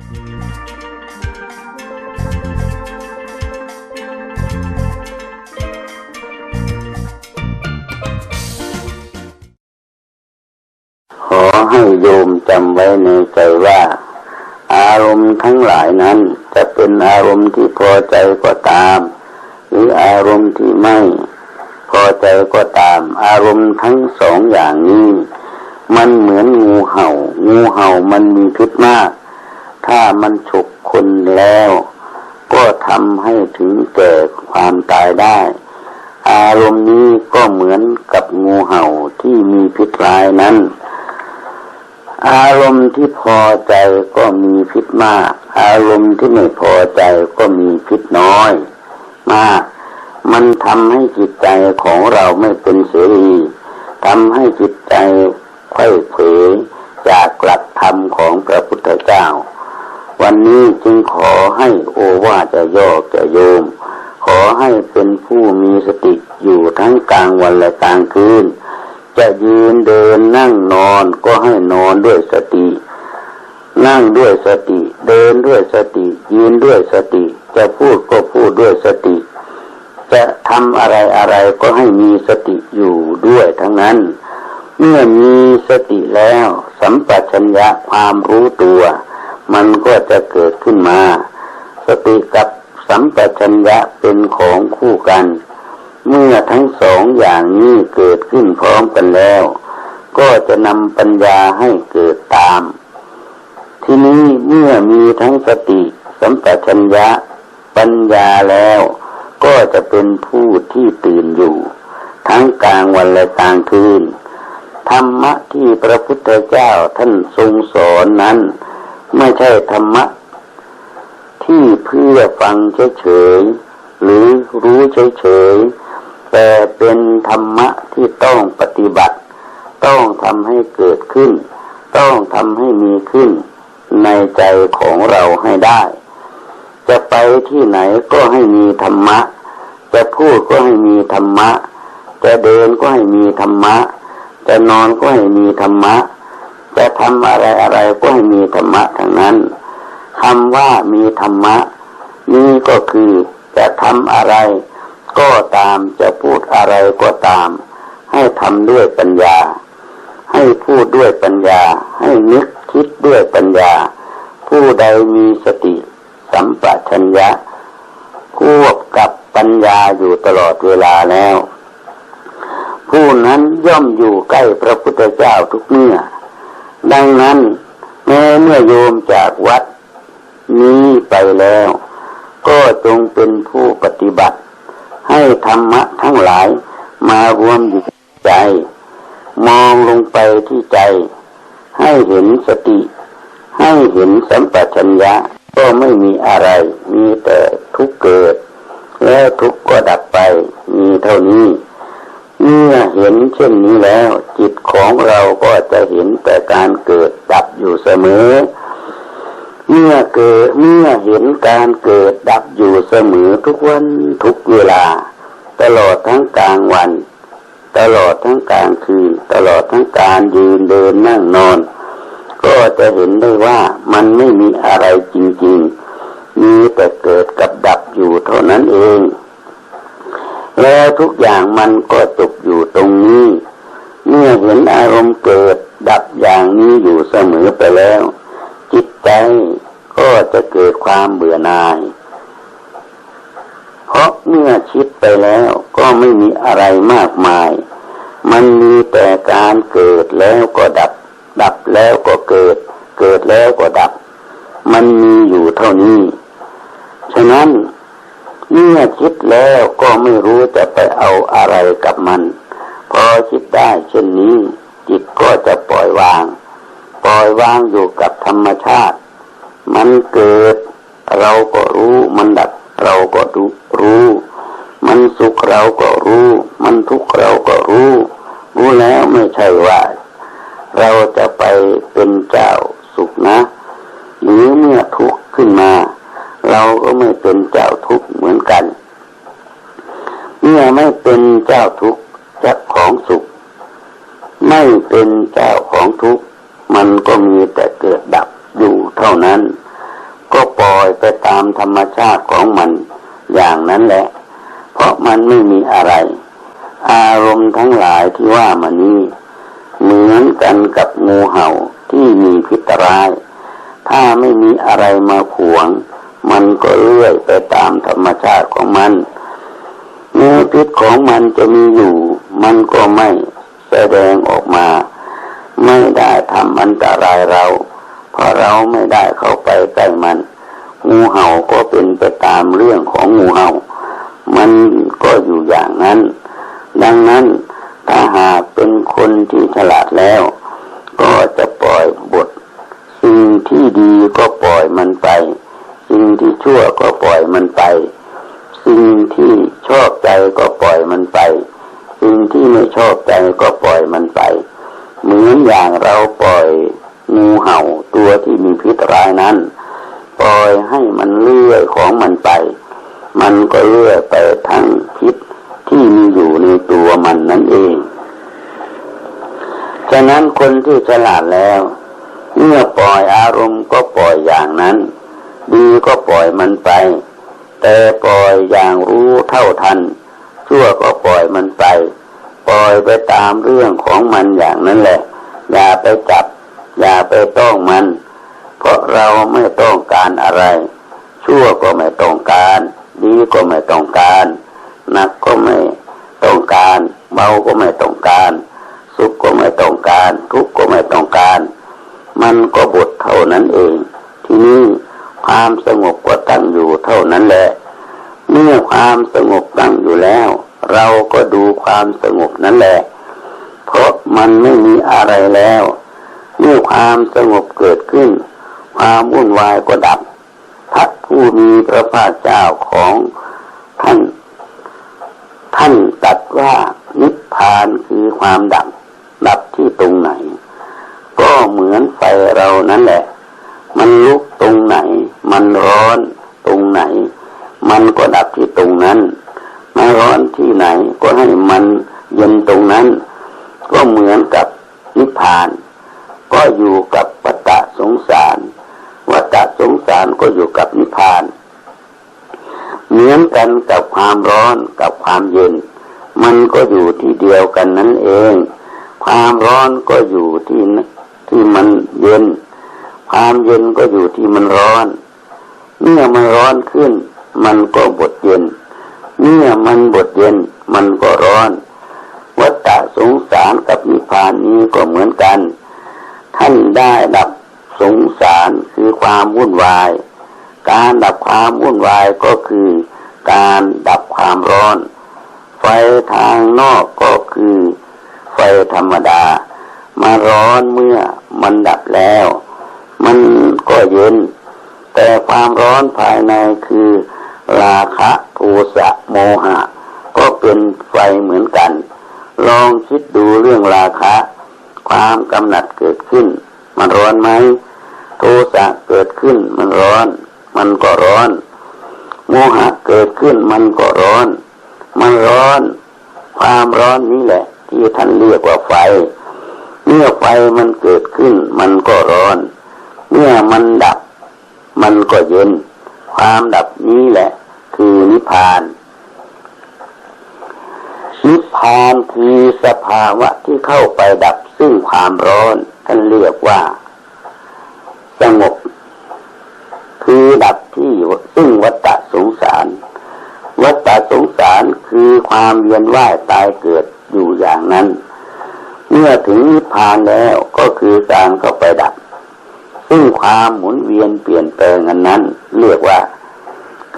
ขอให้โยมจำไว้ในใจว่า อารมณ์ทั้งหลายนั้นจะเป็นอารมณ์ที่พอใจก็ตาม หรืออารมณ์ที่ไม่พอใจก็ตาม อารมณ์ทั้งสองอย่างนี้ มันเหมือนงูเห่า งูเห่ามันมีพิษมาก ถ้ามันฉกคนแล้ว ก็ทำให้ถึงแก่ความตายได้ อารมณ์นี้ก็เหมือนกับงูเห่าที่มีพิษร้ายนั้น อารมณ์ที่พอใจก็มีพิษมาก อารมณ์ที่ไม่พอใจก็มีพิษน้อย มาก มันทำให้จิตใจของเราไม่เป็นเสรีทำให้จิตใจไขว้เขวจากหลักธรรมของพระพุทธเจ้า วันนี้จึงขอให้โอวาจะย่อจะโยม ขอให้เป็นผู้มีสติอยู่ทั้งกลางวันและกลางคืน จะยืนเดินนั่งนอนก็ให้นอนด้วยสติ นั่งด้วยสติ เดินด้วยสติ ยืนด้วยสติ จะพูดก็พูดด้วยสติ จะทำอะไรอะไรก็ให้มีสติอยู่ด้วยทั้งนั้น เมื่อมีสติแล้ว สัมปชัญญะความรู้ตัว มันก็จะเกิดขึ้นมา สติกับสัมปชัญญะเป็นของคู่กัน เมื่อทั้งสองอย่างนี้เกิดขึ้นพร้อมกันแล้ว ก็จะนำปัญญาให้เกิดตาม ทีนี้เมื่อมีทั้งสติสัมปชัญญะปัญญาแล้ว ก็จะเป็นผู้ที่ตื่นอยู่ ทั้งกลางวันและกลางคืนธรรมะที่พระพุทธเจ้าท่านทรงสอนนั้น ไม่ใช่ธรรมะ ที่เพื่อฟังเฉยๆหรือรู้เฉยๆแต่เป็นธรรมะที่ต้องปฏิบัติ ต้องทำให้เกิดขึ้น ต้องทำให้มีขึ้นในใจของเราให้ได้ จะไปที่ไหนก็ให้มีธรรมะ จะพูดก็ให้มีธรรมะ จะเดินก็ให้มีธรรมะ จะนอนก็ให้มีธรรมะ จะทำอะไรอะไรก็ให้มีธรรมะทั้งนั้นคำว่ามีธรรมะ นี่ก็คือจะทำอะไร ก็ตามจะพูดอะไรก็ตาม ให้ทำด้วยปัญญา ให้พูดด้วยปัญญา ให้นึกคิดด้วยปัญญา ผู้ใดมีสติสัมปชัญญะควบกับปัญญาอยู่ตลอดเวลาแล้ว ผู้นั้นย่อมอยู่ใกล้พระพุทธเจ้าทุกเมื่อ ดังนั้นแม้เมื่อโยมจากวัดนี้ไปแล้ว ก็จงเป็นผู้ปฏิบัติ ให้ธรรมะทั้งหลายมารวมอยู่ใจ มองลงไปที่ใจ ให้เห็นสติ ให้เห็นสัมปชัญญะก็ไม่มีอะไร มีแต่ทุกเกิด แล้วทุกก็ดับไป มีเท่านี้ เมื่อเห็นเช่นนี้แล้ว จิตของเราก็จะเห็นแต่การเกิดดับอยู่เสมอ เมื่อเกิดเมื่อเห็นการเกิดดับอยู่เสมอทุกวันทุกเวลา ตลอดทั้งกลางวัน ตลอดทั้งกลางคืน ตลอดทั้งการยืนเดินนั่งนอน ก็จะเห็นได้ว่ามันไม่มีอะไรจริงๆ มีแต่เกิดกับดับอยู่เท่านั้นเอง แล้วทุกอย่างมันก็จบอยู่ตรงนี้ เมื่อเห็นอารมณ์เกิดดับอย่างนี้อยู่เสมอไปแล้ว จิตใจก็จะเกิดความเบื่อหน่าย เพราะเมื่อคิดไปแล้วก็ไม่มีอะไรมากมาย มันมีแต่การเกิดแล้วก็ดับ ดับแล้วก็เกิด เกิดแล้วก็ดับ มันมีอยู่เท่านี้ ฉะนั้นเมื่อคิด แล้วก็ไม่รู้จะไปเอาอะไรกับมัน พอคิดได้เช่นนี้ จิตก็จะปล่อยวาง ปล่อยวางอยู่กับธรรมชาติ มันเกิด เราก็รู้มันดับเราก็ดูรู้ มันสุขเราก็รู้ มันทุกข์เราก็รู้ รู้แล้วไม่ใช่ว่า เราจะไปเป็นเจ้าสุขนะ หรือเมื่อทุกข์ขึ้นมา เราก็ไม่เป็นเจ้าทุกข์เหมือนกัน เมื่อไม่เป็นเจ้าทุกข์เจ้าของสุข ไม่เป็นเจ้าของทุกข์มันก็มีแต่เกิดดับอยู่เท่านั้น ก็ปล่อยไปตามธรรมชาติของมันอย่างนั้นแหละ เพราะมันไม่มีอะไร อารมณ์ทั้งหลายที่ว่ามานี้เหมือนกันกับงูเห่าที่มีพิษร้าย ถ้าไม่มีอะไรมาขวง มันก็เลื่อยไปตามธรรมชาติของมัน เมื่อพิษของมันจะมีอยู่ มันก็ไม่แสดงออกมา ไม่ได้ทำอันตรายเรา เพราะเราไม่ได้เข้าไปใกล้มัน งูเห่าก็เป็นไปตามเรื่องของงูเห่า มันก็อยู่อย่างนั้น ดังนั้นถ้าหากเป็นคนที่ฉลาดแล้ว ก็จะปล่อยบท สิ่งที่ดีก็ปล่อยมันไป สิ่งที่ชั่วก็ปล่อยมันไป สิ่งที่ชอบใจก็ปล่อยมันไป สิ่งที่ไม่ชอบใจก็ปล่อยมันไป เหมือนอย่างเราปล่อยงูเห่าตัวที่มีพิษร้ายนั้น ปล่อยให้มันเลื่อยของมันไป มันก็เลื่อยไปทั้งพิษที่มีอยู่ในตัวมันนั่นเอง ฉะนั้นคนที่ฉลาดแล้วเมื่อปล่อยอารมณ์ก็ปล่อยอย่างนั้น ดีก็ปล่อยมันไป แต่ปล่อยอย่างรู้เท่าทัน ชั่วก็ปล่อยมันไป ปล่อยไปตามเรื่องของมันอย่างนั้นแหละ อย่าไปจับ อย่าไปต้องมัน เพราะเราไม่ต้องการอะไร ชั่วก็ไม่ต้องการ ดีก็ไม่ต้องการหนักก็ไม่ต้องการ เบาก็ไม่ต้องการ สุขก็ไม่ต้องการ ทุกข์ก็ไม่ต้องการ มันก็บทเท่านั้นเอง ที่นี้ ความสงบก็ตั้งอยู่เท่านั้นแหละ เมื่อความสงบตั้งอยู่แล้ว เราก็ดูความสงบนั้นแหละ เพราะมันไม่มีอะไรแล้ว เมื่อความสงบเกิดขึ้น ความวุ่นวายก็ดับพระผู้มีพระภาคเจ้าของท่าน ท่านตัดว่านิพพานคือความดับ ดับที่ตรงไหน ก็เหมือนไฟเรานั่นแหละ มันลุกตรงไหน มันร้อนตรงไหน มันก็ดับที่ตรงนั้นไม่ร้อนที่ไหนก็ให้มันเย็นตรงนั้น ก็เหมือนกับนิพพาน ก็อยู่กับปัตตะสงสารวัฏสงสารก็อยู่กับนิพพาน เหมือนกันกับความร้อนกับความเย็น มันก็อยู่ที่เดียวกันนั่นเอง ความร้อนก็อยู่ที่ที่มันเย็น ความเย็นก็อยู่ที่มันร้อน เมื่อมันร้อนขึ้น มันก็บดเย็น เมื่อมันบดเย็น มันก็ร้อน วัฏฏะสงสารกับนิพพานนี้ก็เหมือนกัน ท่านได้ดับสงสารคือความวุ่นวาย การดับความวุ่นวายก็คือการดับความร้อน ไฟทางนอกก็คือไฟธรรมดา มาร้อนเมื่อมันดับแล้ว มันก็เย็น แต่ความร้อนภายในคือ ราคะโทสะโมหะ ก็เป็นไฟเหมือนกัน ลองคิดดูเรื่องราคะ ความกำหนัดเกิดขึ้น มันร้อนไหมโทสะเกิดขึ้นมันร้อน มันก็ร้อน โมหะเกิดขึ้นมันก็ร้อน มันร้อน ความร้อนนี้แหละ ที่ท่านเรียกว่าไฟ เมื่อไฟมันเกิดขึ้นมันก็ร้อน เมื่อมันดับ มันก็เย็น ความดับนี้แหละ คือนิพพาน นิพพานคือสภาวะที่เข้าไปดับซึ่งความร้อนท่านเรียกว่า สงบ คือดับที่ซึ่งวัฏสงสาร วัฏสงสารคือความเวียนว่ายตายเกิดอยู่อย่างนั้น เมื่อถึงนิพพานแล้วก็คือการเข้าไปดับ ซึ่งความหมุนเวียนเปลี่ยนแปลงอันนั้น เรียกว่า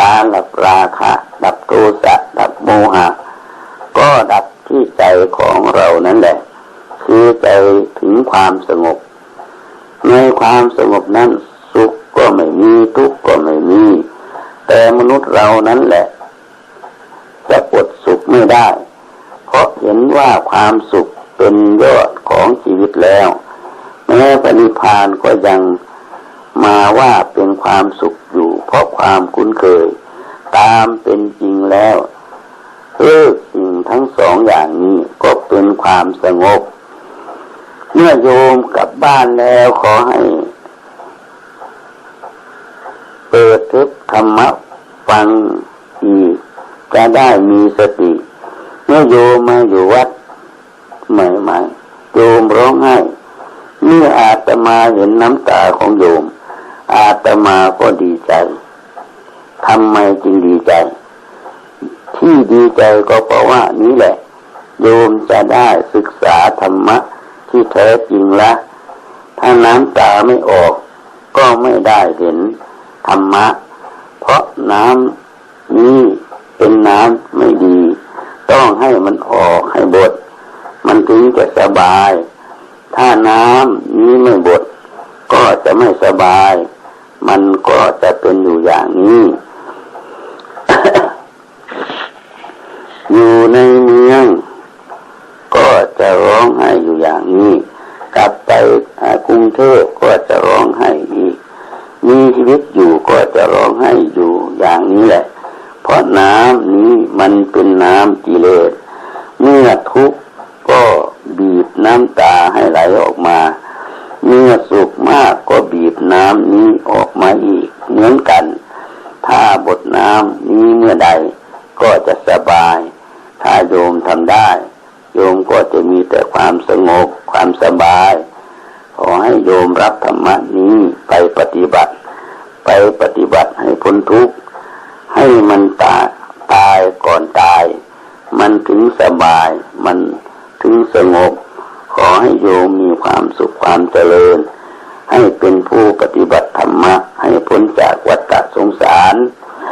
การหลับราคะดับโทสะดับโมหะ ก็ดับที่ใจของเรานั่นแหละ คือใจถึงความสงบ ในความสงบนั้นสุขก็ไม่มีทุกข์ก็ไม่มี แต่มนุษย์เรานั้นแหละ จะอดสุขไม่ได้ เพราะเห็นว่าความสุขเป็นยอดของชีวิตแล้ว แม้ปณิพานก็ยังมาว่าเป็นความสุขอยู่ เพราะความคุ้นเคย ตามเป็นจริงแล้วเลิกสิ่งทั้งสองอย่างนี้ก็เป็นความสงบ เมื่อโยมกลับบ้านแล้วขอให้ เปิดเทปธรรมะฟังอีกจะได้มีสติ เมื่อโยมมาอยู่วัดใหม่ๆโยมร้องไห้ เมื่ออาตมาเห็นน้ำตาของโยม อาตมาก็ดีใจทำไมจึงดีใจ ที่ดีใจก็เพราะว่านี้แหละ โยมจะได้ศึกษาธรรมะที่แท้จริงละ ถ้าน้ำตาไม่ออก ก็ไม่ได้เห็นธรรมะ เพราะน้ำนี้เป็นน้ำไม่ดี ต้องให้มันออกให้บด มันถึงจะสบาย ถ้าน้ำนี้ไม่บดก็จะไม่สบาย มันก็จะเป็นอยู่อย่างนี้ อยู่ในเมือง ก็จะร้องไห้อยู่อย่างนี้ กลับไปกรุงเทพก็จะร้องไห้อีก มีชีวิตอยู่ก็จะร้องไห้อยู่อย่างนี้แหละ เพราะน้ำนี้มันเป็นน้ำกิเลสเมื่อทุกข์ก็บีบน้ำตา ให้ไหลออกมา เมื่อสุขมากก็บีบน้ำนี้ออกมาอีกเหมือนกัน ถ้าบทน้ำนี้เมื่อใดก็จะสบาย ถ้าโยมทำได้ โยมก็จะมีแต่ความสงบความสบาย ขอให้โยมรับธรรมนี้ไปปฏิบัติ ไปปฏิบัติให้พ้นทุกข์ให้มันตายตายก่อนตาย มันถึงสบาย มันถึงสงบ ขอให้โยมมีความสุขความเจริญ ให้เป็นผู้ปฏิบัติธรรมะ ให้พ้นจากวัฏฏสงสาร